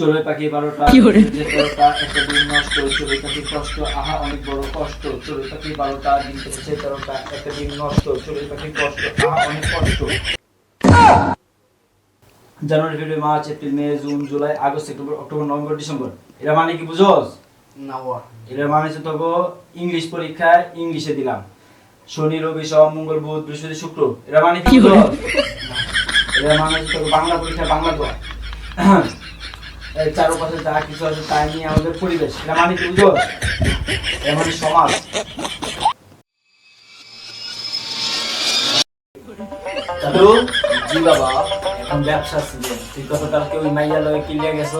চড়ুই পাখি বারোটা তেরোটা একটা দিন নষ্ট চড়ুই পাখি কষ্ট আহা অনেক বড় কষ্ট চড়ুই পাখি বারোটা দিন কেটেছে তেরোটা একটা দিন নষ্ট চড়ুই পাখি কষ্ট আহা অনেক কষ্ট। January February March April May June July August September October November December. এটা মানে কি বুঝোস? না এটা মানে হচ্ছে তোকে ইংলিশ পরীক্ষায় ইংলিশে দিলাম। শনি রবি সোম মঙ্গল বুধ বৃহস্পতি শুক্র এটা মানে কি? বুঝোস? এটা মানে হচ্ছে তোকে বাংলা পরীক্ষা বাংলা চারপাশে যা কিছু আছে তাই নিয়ে আমাদের পরিবেশ। এটা মানে কি বুঝোস এটা মানে সমাজ। দাদু জি বাবা এখন ব্যবসা সিজন। তুই গতকালকে ওই মাইয়া লয়ে গেছস?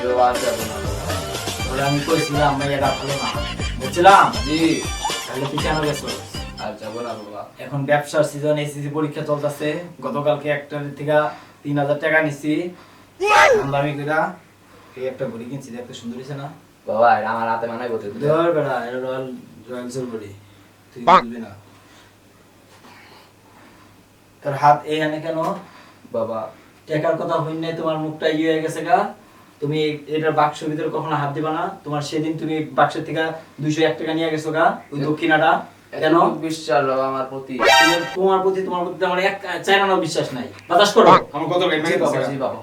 জি আর যাব না ওরা আমি কইছিলাম মাইয়াটা ভালো না। বুঝছিলাম? জি। তাহলে তুই কেন গেছস? আর যাব না বাবা। এখন ব্যবসার সিজন এসএসসি পরীক্ষা চলতেছে। গতকালকে একটা থেকে তিন হাজার টাকা নিছি। দামি কইরা এই একটা ঘড়ি কিনছি দেখতে সুন্দর হয়েছে না? বাবা এটা আমার হাতে মানাই বলতে ধর বেড়া এটা রয়্যাল রয়্যালসের ঘড়ি তুই বুঝবি না। তোর হাত এই হানে কেন? বাবা টাকার কথা হইন নাই তোমার মুখটা ইয়ে হয়ে গেছে গা। তুমি এটার বাক্স ভিতরে কখনো হাত দিবা না। তোমার সেদিন তুমি বাক্সের থেকে দুইশো এক টাকা নিয়ে গেছো গা ওই দক্ষিণাটা। কেন? বিশ্বাস বাবা আমার প্রতি। তোমার প্রতি তোমার প্রতি আমার এক চাইনানো বিশ্বাস নাই। বাতাস করো। আমার কত জি বাবা জি বাবা।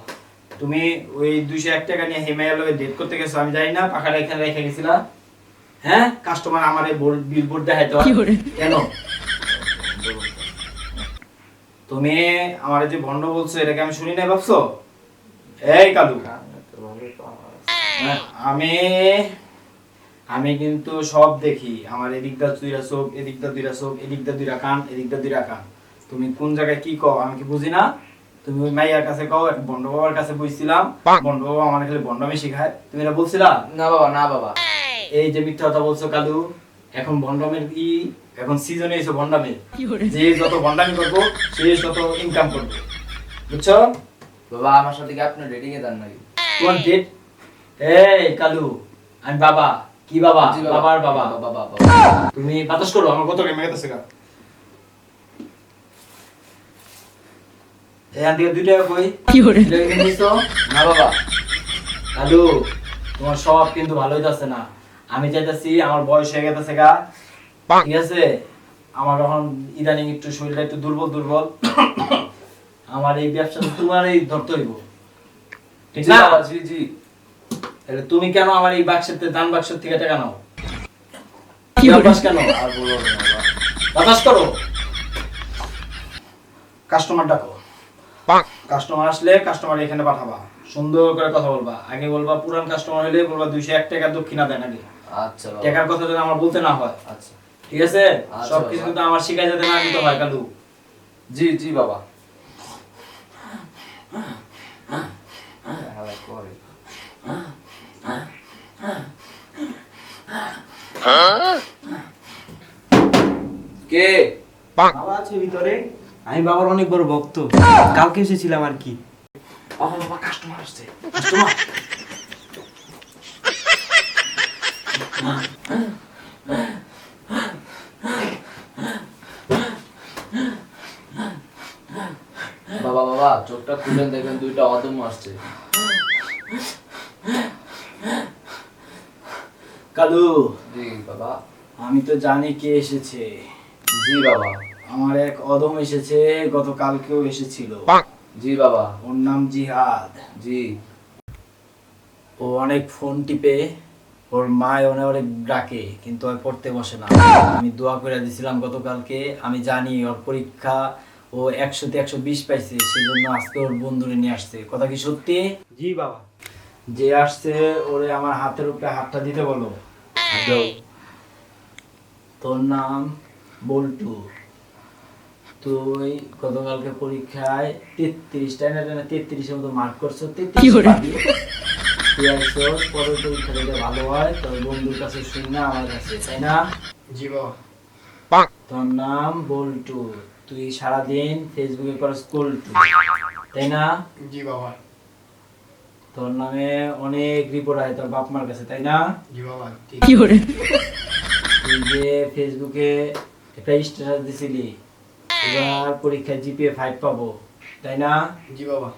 তুমি ওই দুইশো এক টাকা নিয়ে হিমালয় লগে ডেট করতে গেছো আমি জানি না পাখাটা এখানে রেখে গেছিলা। হ্যাঁ? কাস্টমার আমার বিল বোর্ড দেখাইতো কি করে? কেন? তুমি আমার যে ভন্ড বলছো এটাকে আমি শুনি নাই ভাবছ? এই কালু। হ্যাঁ, আমি আমি কিন্তু সব দেখি। আমার এদিকটা দুইটা চোখ এদিকটা দুইটা চোখ এদিকটা দুইটা কান এদিকটা দুইটা কান। তুমি কোন জায়গায় কি কও আমি কি বুঝি না? তুমি ওই মাইয়ার কাছে কও বন্ড বাবার কাছে বইছিলাম। বন্ড বাবা আমার খালি বন্ডামি শিখায়। তুমি এটা বলছিলা? না বাবা না বাবা। এই যে মিথ্যা কথা বলছো কালু এখন ভন্ডামের কি এখন সিজনে এসে যে যত ভন্ডামি করব সে তত ইনকাম করবে। বুঝছ? বাবা আমার সাথে কি আপনি রেডিং এ দেন নাকি? তোমার ডেট এই কালু আমি বাবা। কি বাবা? বাবার বাবা। বাবা বাবা তুমি বাতাস করো আমার কত কেমে গেছে এখান থেকে দুই টাকা কই? কি করে? দুই টাকা কিনে নিছো? না বাবা। কালু তোমার সব কিন্তু ভালো হইতাছে না। আমি চাইতাছি আমার বয়স হয়ে গেছে গা। ঠিক আছে? আমার এখন ইদানিং একটু শরীরটা একটু দুর্বল দুর্বল। আমার এই ব্যবসা তোমার এই ধরতে হইব। ঠিক না? জি জি। তাহলে তুমি কেন আমার এই বাক্সের থেকে- দান বাক্সের থেকে টাকা নাও? কি? বাতাস কেন? আর বলব না বাতাস করো। কাস্টমার ডাকো কাস্টমার আসলে কাস্টমার এখানে পাঠাবা। সুন্দর করে কথা বলবা। আগে বলবা পুরান কাস্টমার হলে বলবা দুইশো এক টাকা দক্ষিণা দেন আগে। আচ্ছা টাকার কথা যেন আমার বলতে না হয়। আচ্ছা। ঠিক আছে? আচ্ছা, সব কিছু বাবা। কিন্তু আমার শিখাই যাতে না দিতে হয় কালু জি জি বাবা। কে? বাবা আছে ভিতরে। আমি বাবার অনেক বড় ভক্ত। কালকে এসেছিলাম আর কি। ও বাবা কাস্টমার আসছে। বাবা বাবা চোখটা খুলেন দেখবেন দুইটা অদম আসছে। কালু! জি বাবা। আমি তো জানি কে এসেছে। জি বাবা। আমার এক অদম এসেছে গতকালকেও এসেছিল। জি বাবা। ওর নাম জিহাদ। জি। ও অনেক ফোন টিপে ওর মায় অনেক অনেক ডাকে কিন্তু ওই পড়তে বসে না। আমি দোয়া করে দিছিলাম গতকালকে আমি জানি ওর পরীক্ষা ও একশোতে একশো বিশ পাইছে সেই জন্য আজকে ওর বন্ধুরে নিয়ে আসছে। কথা কি সত্যি? জি বাবা। যে আসছে ওরে আমার হাতের উপরে হাতটা দিতে বলো। তোর নাম বল্টু। তুই গতকালকে পরীক্ষায় তেত্রিশটা না না? তেত্রিশের মতো মার্ক করছ তেত্রিশ তুই পরের পরীক্ষা যদি ভালো হয় তোর বন্ধুর কাছে শুন না আমার কাছে তাই না? জি তোর নাম বল্টু তুই সারাদিন ফেসবুকে করস কল্টু তাই না? জি বাবা। তোর নামে অনেক রিপোর্ট হয় তোর বাপ মার কাছে তাই না? জি বাবা কি করে? তুই যে ফেসবুকে একটা স্ট্যাটাস দিছিলি এবার পরীক্ষায় জিপিএ ফাইভ পাবো তাই না? জি বাবা।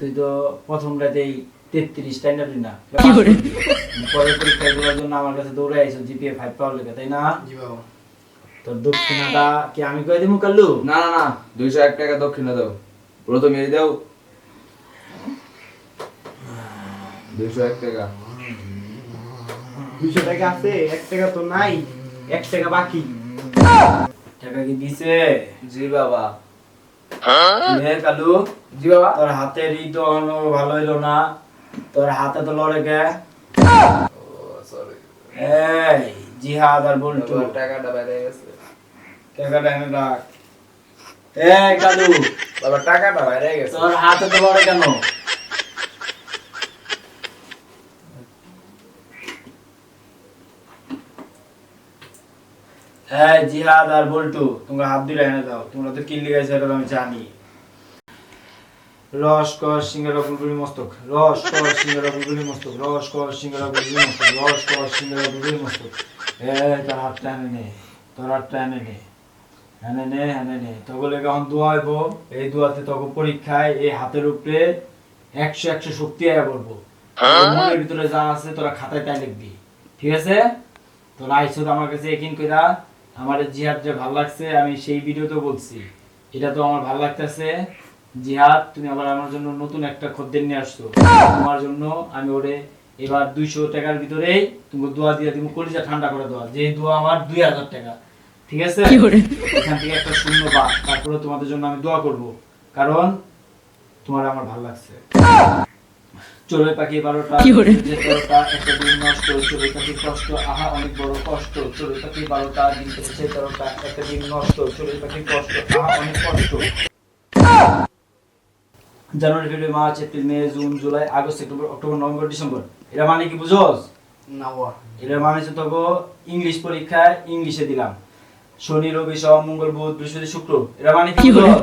তুই তো প্রথম রাতেই তেত্রিশ তাই না তুই না কি করে? পরের পরীক্ষায় দেওয়ার জন্য আমার কাছে দৌড়ে আইছো জিপিএ ফাইভ পাওয়ার লেগে তাই না? জি বাবা। তোর দক্ষিণাটা কি আমি কয়ে দিমু কাল্লু? না না না দুইশো এক টাকা দক্ষিণে দাও। প্রথম মেরে দাও। দুইশো এক টাকা। দুইশো টাকা আছে এক টাকা তো নাই এক টাকা বাকি। টাকা কি দিছে? জি বাবা। হে কালু। জি বাবা। তোর হাতের ই তো ভালো হইল না। তোর হাতে তো লড়ে গে এই জিহাদ আর বল্টু। টাকাটা বাইরে গেছে। টাকাটা এনে রাখ। এই কালু। বাবা টাকাটা বাইরে গেছে। তোর হাতে তো লড়ে কেন? এই জিহাদ আর বল্টু তোমরা হাত এনে দাও। তোমরা তো কিল্লি গাইছে এটা আমি জানি। রস কর সিঙ্গারা বুলবুলি মস্তক। রস কর সিঙ্গারা বুলবুলি মস্তক। রস কর সিঙ্গারা বুলবুলি মস্তক। রস কর সিঙ্গারা বুলবুলি মস্তক। এ তোর হাতটা এনে নে তোর হাতটা এনে নে। এনে নে এনে নে। দোয়া হইব এই দোয়াতে তখন পরীক্ষায় এই হাতের উপরে একশো একশো শক্তি আয়া করব মনের ভিতরে যা আছে তোরা খাতায় তাই লিখবি। ঠিক আছে? তোরা আইসো তো আমার কাছে একিন কইরা আমার জিহাদ যে ভালো লাগছে আমি সেই ভিডিওতে বলছি। এটা তো আমার ভালো লাগতেছে। জিহাদ তুমি আবার আমার জন্য নতুন একটা খদ্দের নিয়ে আসছো। তোমার জন্য আমি ওরে এবার দুইশো টাকার ভিতরেই তুমি দোয়া দিয়ে তুমি কলিজা ঠান্ডা করে দেওয়া যে দোয়া আমার দুই হাজার টাকা। ঠিক আছে? এখান থেকে একটা শূন্য বাদ। তারপরে তোমাদের জন্য আমি দোয়া করব। কারণ তোমার আমার ভালো লাগছে। চড়ুই পাখি বারোটা কি করে? যে তেরোটা একটা দিন নষ্ট চড়ুই পাখির কষ্ট আহা অনেক বড় কষ্ট চড়ুই পাখি বারোটা দিন কেটেছে তেরোটা একটা দিন নষ্ট চড়ুই পাখির কষ্ট আহা অনেক কষ্ট। January February March April May June July August September October November December. এটা মানে কি বুঝোস? না এটা মানে হচ্ছে তোকে ইংলিশ পরীক্ষায় ইংলিশে দিলাম। শনি রবি সোম মঙ্গল বুধ বৃহস্পতি শুক্র। এটা মানে কি বুঝোস?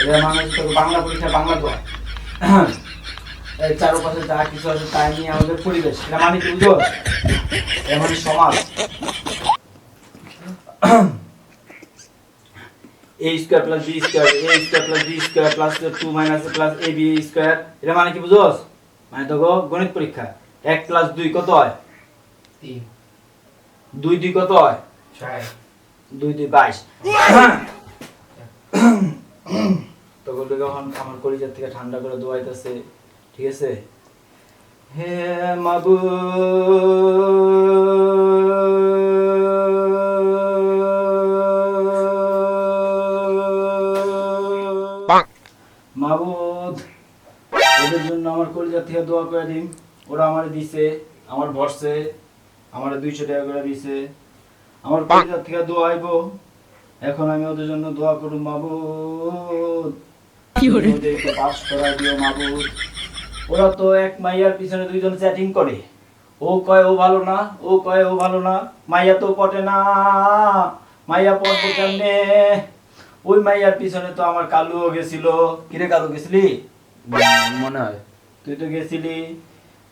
এটা মানে হচ্ছে তোকে বাংলা পরীক্ষায় বাংলা এই চারপাশে যা কিছু আছে তাই নিয়ে আমাদের পরিবেশ। এটা মানে কি বুঝো এটা মানে সমাজ। a square plus B square a square plus B square plus two minus plus A B square এটা মানে কি বুঝোস? মানে তো গণিত পরীক্ষা। এক প্লাস দুই কত হয়? তিন। দুই দুই কত হয়? দুই দুই বাইশ। তখন আমার কলিজার থেকে ঠান্ডা করে দোয়াইতেছে। ঠিক আছে? হে মাবু মাবুদ ওদের জন্য আমার কলিজার থেকে দোয়া করে দিন। ওরা আমার দিছে আমার ভরসে আমার দুইশো টাকা করে দিছে। আমার কলিজার থেকে দোয়া আইব। এখন আমি ওদের জন্য দোয়া করব মাবুদ। কি করে? তুমি পাস করা দিও মাবুদ। ওরা তো এক মাইয়ার পিছনে দুইজন চ্যাটিং করে। ও কয় ও ভালো না? ও কয় ও ভালো না? মাইয়া তো পটে না। মাইয়া পটবো কেমনে ওই মাইয়ার পিছনে তো আমার কালুও গেছিল। কিরে কালু গেছিলি? মনে হয়। তুই তো গেছিলি।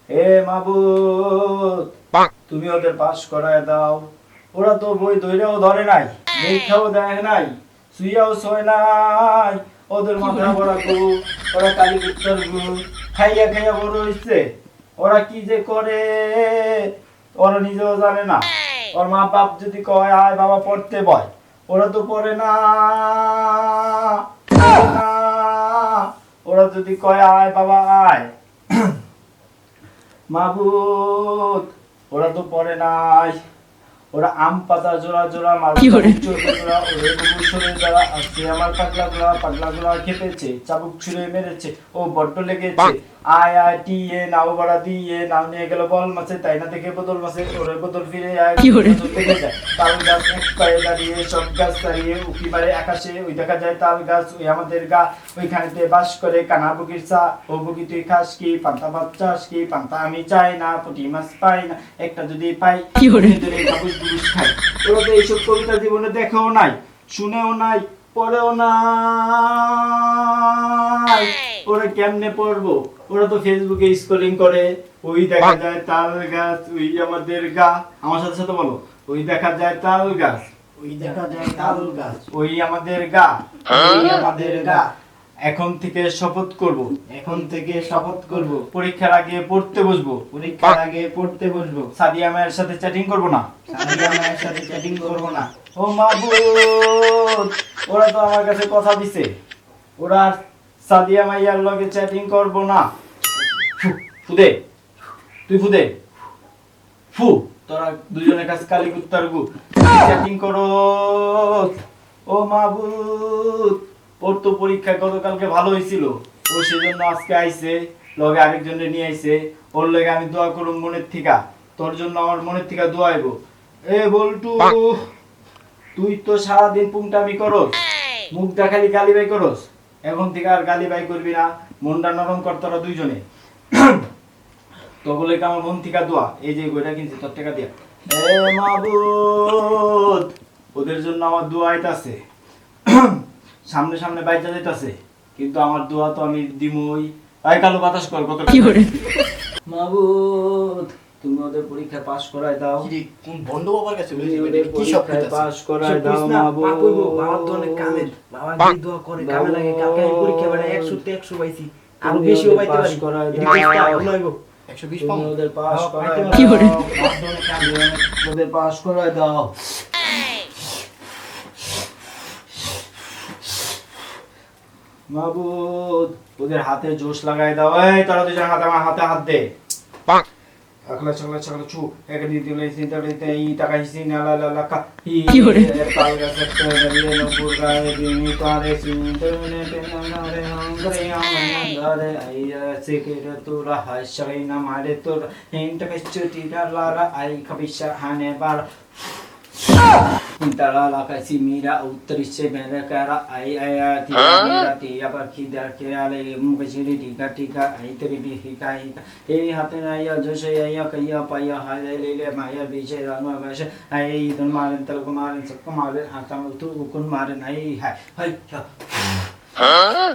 এ মাবুদ তুমি ওদের পাস করায় দাও। ওরা তো বই ধৈরেও ধরে নাই দেখাও দেয় নাই শুইয়াও শোয় নাই। ওদের মাথা বড়া গু ওরা কালী উত্তর গু খাইয়া খাইয়া বড় হইছে। ওরা কি যে করে, ওরা নিজেও জানে না। ওর মা বাপ যদি কয়, আয় বাবা, পড়তে বয়। ওরা তো পড়ে না। ওরা যদি কয়, আয় বাবা, আয়। মাবুদ ওরা তো পড়ে নাই। ওরা আম পাতা জোড়া জোড়া আজকে আমার পাগলা গুলা পাগলা গুলা খেপেছে চাবুক ছুঁড়ে মেরেছে ও বড্ড লেগেছে। আয় আয় টিয়ে নাও বাড়া দিয়ে নাও নিয়ে গেল বল মাছে তাই না দেখে বদল মাছে? ওরে বদল ফিরে আয় কি করে? বদল থেকে যায়। তাল গাছ এক পায়ে দাঁড়িয়ে সব গাছ দাঁড়িয়ে উকি মারে আকাশে। ওই দেখা যায় তাল গাছ ওই আমাদের গা। ওইখানেতে বাস করে কানা বুকির চা। ও বুকি তুই খাস কি? পান্তা ভাত চাস কি? পান্তা আমি চাই না পুঁটি মাছ পাই না একটা যদি পাই কি করে? নিজেদের এই খাই। ওরা তো এইসব কবিতা জীবনে দেখেও নাই শুনেও নাই পড়েও নাই। ওরা কেমনে পড়ব? ওরা তো ফেসবুকে স্ক্রলিং করে ওই দেখা যায় তাল গাছ ওই আমাদের গা। আমার সাথে সাথে বলো ওই দেখা যায় তাল গাছ। ওই দেখা যায় তাল গাছ। ওই আমাদের গা। ওই আমাদের গা। এখন থেকে শপথ করব। এখন থেকে শপথ করব। পরীক্ষার আগে পড়তে বসবো। পরীক্ষার আগে পড়তে বসবো। সাদিয়া মায়ের সাথে চ্যাটিং করব না? সাদিয়া মায়ের সাথে চ্যাটিং করব না। ও মাহবুব ওরা তো আমার কাছে কথা দিছে। ওরা সাদিয়া মাইয়ার লগে চ্যাটিং করব না। ফুদে তুই ফুদে ফু তোরা দুজনের কাছে কালি কুত্তার গু চ্যাটিং করো। ও মাহবুব ওর তো পরীক্ষা গতকালকে ভালো হয়েছিল। ও সেজন্য আজকে আইছে লগে আরেকজনের নিয়ে আইছে। ওর লগে আমি দোয়া করুম মনের থিকা। তোর জন্য আমার মনের থিকা দোয়া আইবো এ বল্টু তুই তো সারাদিন পুংটামি করস। মুখটা খালি গালি বাই করস। এখন থেকে আর গালি বাই করবি না মনটা নরম কর তোরা দুইজনে। তো বলে কি আমার মন থেকে দোয়া? এই যে বইটা কিনছি তোর টাকা দিয়া। এ মাবুদ ওদের জন্য আমার দোয়া আইতাছে। সামনে সামনে বাইচা যাইতাছে কিন্তু আমার দোয়া তো আমি দিমই। আই কালো বাতাস কর কত মাবুদ তুমি ওদের পরীক্ষা পাস করাই দাও। কোন বন্ধ বাবার কাছে কি সব পাস করাই দাও কইবো, বাবার তো অনেক কামের। বাবা যে দোয়া করে, কামে লাগে, কালকে আমি পরীক্ষা বেড়ে একশো তে একশো পাইছি। আরও ওদের পাইতে পারি। করাই দাও। কইস হইবো। 120 তুমি ওদের পাস বাবা, কান্দে, ওদের পাস করাই দাও। মাবুদ ওদের হাতে জোশ লাগাই দাও। এই তোরা দুজন হাতে আমার হাতে হাত দে। আকলা চকলা চকলা চু এক দি দিলে চিন্তা দিতে এই টাকা হিসি না লা লা লা কা হি কি করে? পাল গাছে তেলে নপুর গায়ে দিনি তারে চিন্তা নে তেনা না রে হংরে আমরে আই আছে কে রে তোরা হাসই না মারে তোর হিন্ট কে চুটি লারা আই খবিশা হানে বার Tara la Kuntala lakasi mira utrisse mere kara ai ai ai tiya mira tiya par khida kira le mu kashiri tika tika ai teri bi hika hika evi hatin aiya jose aiya kaiya paiya hale le le maya biche rama vashe ai idun maran tal kumaran sakka maran hatam tu ukun maran ai hai hai ha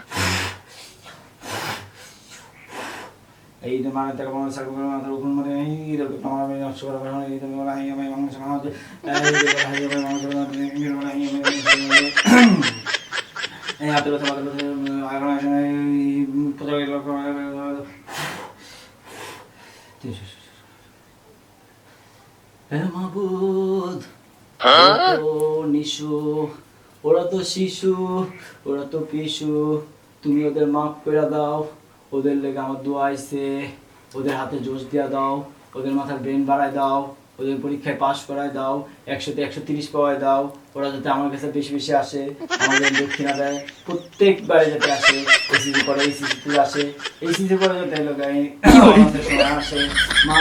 ওরা তো শিশু ওরা তো পিশু তুমি ওদের মাফ করে দাও। ওদের লেগে আমার দোয়া আইছে, ওদের হাতে জোশ দিয়া দাও, ওদের মাথার ব্রেন বাড়ায় দাও, ওদের পরীক্ষায় পাশ করায় দাও, একশোতে একশো তিরিশ পাওয়ায় দাও, ওরা যাতে আমার কাছে বেশি বেশি আসে, আমাদের দক্ষিণা দেয়, প্রত্যেকবারে যাতে আসে, এসিসি পরে এসিসি টু আসে, এসিসি পরে যাতে লোক আসে। মা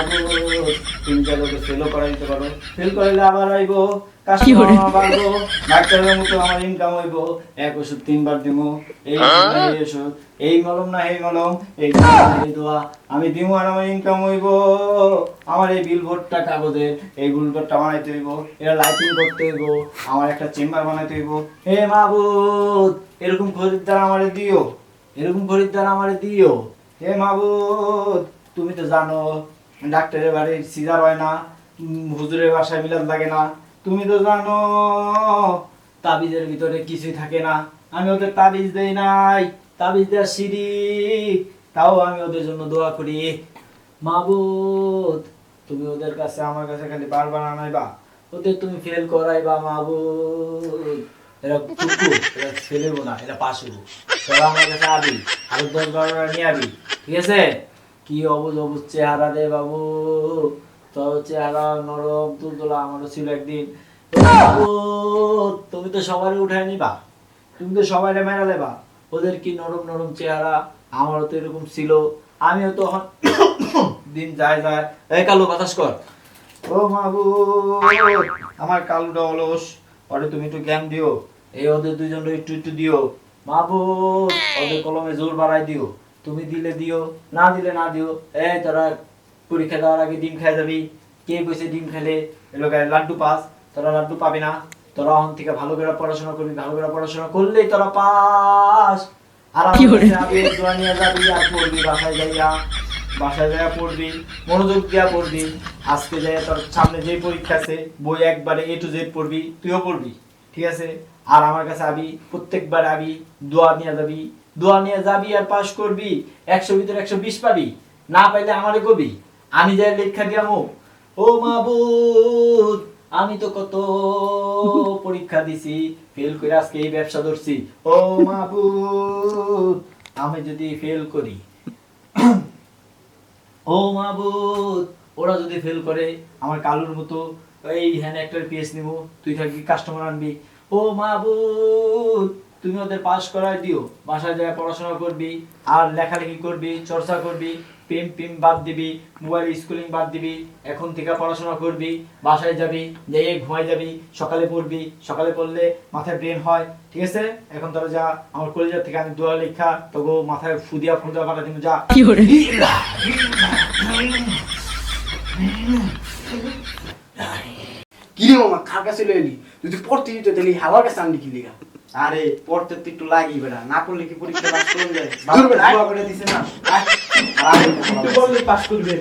তুমি ওকে করা দিতে পারো ফেল করলে আবার আইবো কাস্টমার বাড়বো ডাক্তারের মতো আমার ইনকাম হইব এক ওষুধ তিনবার দিব এই ওষুধ এই মলম না এই মলম এই দোয়া আমি দিব আর আমার ইনকাম হইব। আমার এই বিলবোর্ডটা কাগজের এই বিলবোর্ডটা বানাইতে হইব এটা লাইটিং করতে হইব আমার একটা চেম্বার বানাইতে হইব। হে মাহবুদ এরকম খরিদ্দার আমারে দিও এরকম খরিদ্দার আমারে দিও। হে মাহবুদ তুমি তো জানো ডাক্তারের বাড়ি সিজার হয় না হুজুরের বাসায় মিলাদ লাগে না। তুমি তো জানো, তাবিজের ভিতরে কিছুই থাকে না। আমি ওদের তাবিজ দেই নাই, তাবিজ দেওয়ার সিঁড়ি, তাও আমি ওদের জন্য দোয়া করি। মাবুদ তুমি ওদের কাছে, আমার কাছে খালি বারবার আনাইবা। ওদের তুমি ফেল করাইবা মাবুদ এরা টুকু এরা ফেলেবো না এরা হইব তোরা আমার কাছে আবি, আরও দশ বারোটা নিয়ে আবি, ঠিক আছে? কি অবুজ অবুজ চেহারা রে বাবু? তোর চেহারা নরম, তুলতোলা, আমারও ছিল একদিন। তুমি তো সবাই উঠায় নিবা। তুমি তো সবাই মেরা লেবা ওদের কি নরম নরম চেহারা? আমারও তো এরকম ছিল। আমিও তো দিন যায় যায়। এই কালু, বাতাস কর। ও মাবু, আমার কালুটা অলস। ওরে তুমি একটু জ্ঞান দিও। এই ওদের দুজন একটু একটু দিও। মাবু, ওদের কলমে জোর বাড়াই দিও। তুমি দিলে দিও না দিলে না দিও। এই তোরা পরীক্ষা দেওয়ার আগে ডিম খাই যাবি। কে কইছে ডিম খেলে এলাকায় লাড্ডু পাস। তোরা লাড্ডু পাবি না। তোরা এখন থেকে ভালো করে পড়াশোনা করবি ভালো করে পড়াশোনা করলেই তোরা পাস। আর আমার দোয়া নিয়ে যাবি আর পড়বি বাসায় যাইয়া। বাসায় যাইয়া পড়বি মনোযোগ দিয়া পড়বি। আজকে যাই তোর সামনে যেই পরীক্ষা আছে বই একবারে এ টু জেড পড়বি তুইও পড়বি। ঠিক আছে? আর আমার কাছে আবি প্রত্যেকবার আবি দোয়া নিয়ে যাবি। দোয়া নিয়ে যাবি আর পাস করবি, একশো ভিতরে একশো বিশ পাবি, না পাইলে আমারে কবি। আমি যাই লেখা দিয়ামো ও মাবুদ, আমি তো কত পরীক্ষা দিছি ফেল করে আজকে এই ব্যবসা ধরছি। ও মাবুদ, আমি যদি ফেল করি। ও মাবুদ, ওরা যদি ফেল করে, আমার কালুর মতো এই হ্যান একটার পিএস নিব, তুই থাকবি কাস্টমার আনবি। ও মাবুদ তুমি ওদের পাশ করায় দিও। বাসায় যায় পড়াশোনা করবি আর লেখালেখি করবি চর্চা করবি প্রেম প্রেম বাদ দিবি মোবাইল স্কুলিং বাদ দিবি এখন থেকে পড়াশোনা করবি বাসায় যাবি যেয়ে ঘুমাই যাবি সকালে পড়বি সকালে পড়লে মাথায় ব্রেন হয় ঠিক আছে? এখন তোরা যা আমার কলেজের থেকে আমি দোয়া লেখা তবু মাথায় ফুদিয়া ফুদিয়া পাঠা দিব যা। কি রে মামা কার কাছে লয়ে এলি যদি পড়তে দিত তাহলে আমার কাছে আনলি কি লিগা? আরে পড়তে তো একটু লাগি বেড়া না পড়লে কি পরীক্ষা পাস করবে? দূর করে দিছে না। আর আমি পাস করবে